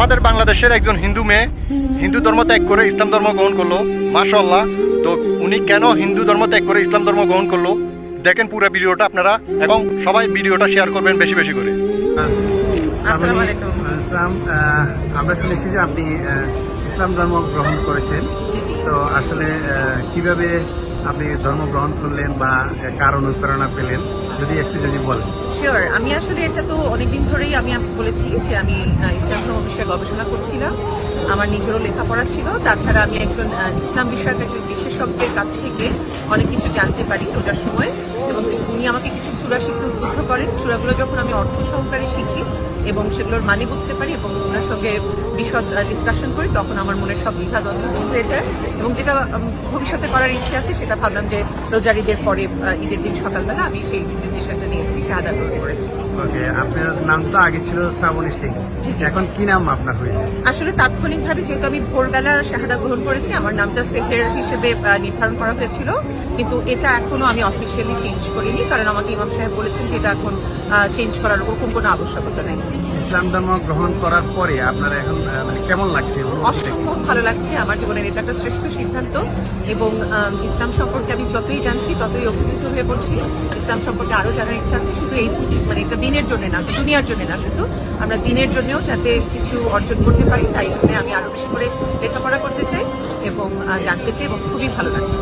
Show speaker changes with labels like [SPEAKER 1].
[SPEAKER 1] আমাদের বাংলাদেশের একজন হিন্দু মেয়ে হিন্দু ধর্ম ত্যাগ করে ইসলাম ধর্ম গ্রহণ করল। মাশাল্লাহ তো উনি কেন হিন্দু ধর্ম ত্যাগ করে ইসলাম ধর্ম গ্রহণ করল? দেখেন পুরো ভিডিওটা আপনারা এবং সবাই ভিডিওটা শেয়ার করবেন বেশি বেশি করে।
[SPEAKER 2] আমরা শুনেছি যে আপনি ইসলাম ধর্ম গ্রহণ করেছেন। তো আসলে কীভাবে আপনি ধর্ম গ্রহণ করলেন বা কার অনুপ্রেরণা পেলেন? যদি একটু যদি বলেন।
[SPEAKER 3] শিওর আমি আসলে এটা তো অনেকদিন ধরেই আমি বলেছি যে আমি ইসলাম ধর্ম বিষয়ে গবেষণা করছিলাম। আমার নিজেরও লেখাপড়া ছিল। তাছাড়া আমি একজন ইসলাম বিষয়ক একজন বিশেষজ্ঞের কাছ থেকে অনেক কিছু জানতে পারি রোজার সময়। এবং উনি আমাকে কিছু সুরা শিখতে উদ্বুদ্ধ করেন সুরাগুলো যখন আমি অর্থ সহকারে শিখি এবং সেগুলোর মানে বুঝতে পারি এবং ওনার সঙ্গে বিশদ ডিসকাশন করি, তখন আমার মনের সব বিঘা দ্বন্দ্ব দূর হয়ে যায়। এবং যেটা ভবিষ্যতে করার ইচ্ছে আছে, সেটা ভাবলাম যে রোজার ঈদের পরে ঈদের দিন সকালবেলা আমি সেই ডিসিশনটা নিয়েছি শাহাদা গ্রহণ করেছি
[SPEAKER 2] ওকে আপনার নাম তো আগে ছিল শ্রাবণী সিং
[SPEAKER 3] জি, জি।
[SPEAKER 2] এখন কি নাম আপনার হয়েছে?
[SPEAKER 3] আসলে তাৎক্ষণিকভাবে যেহেতু আমি ভোরবেলা শাহাদা গ্রহণ করেছি আমার নামটা সেফের হিসেবে নির্ধারণ করা হয়েছিল। কিন্তু এটা এখনও আমি অফিসিয়ালি চেঞ্জ করিনি কারণ আমাকে ইমাম সাহেব বলেছেন যে এটা এখন চেঞ্জ করার ওরকম কোনো আবশ্যকতা নেই।
[SPEAKER 2] ইসলাম ধর্ম গ্রহণ করার পরে আপনার এখন মানে কেমন লাগছে
[SPEAKER 3] অসম্ভব ভালো লাগছে আমার জীবনের এটা একটা শ্রেষ্ঠ সিদ্ধান্ত এবং ইসলাম সম্পর্কে আমি যতই জানছি, ততই অভিভূত হয়ে পড়ছি। ইসলাম সম্পর্কে আরও জানার ইচ্ছা আছে, শুধু এই মানে এটা দিনের জন্য না দুনিয়ার জন্য না, শুধু আমরা দিনের জন্যও যাতে কিছু অর্জন করতে পারি, তাই জন্য আমি আরও বেশি করে লেখাপড়া করতে চাই এবং জানতে চাই এবং খুবই ভালো লাগছে।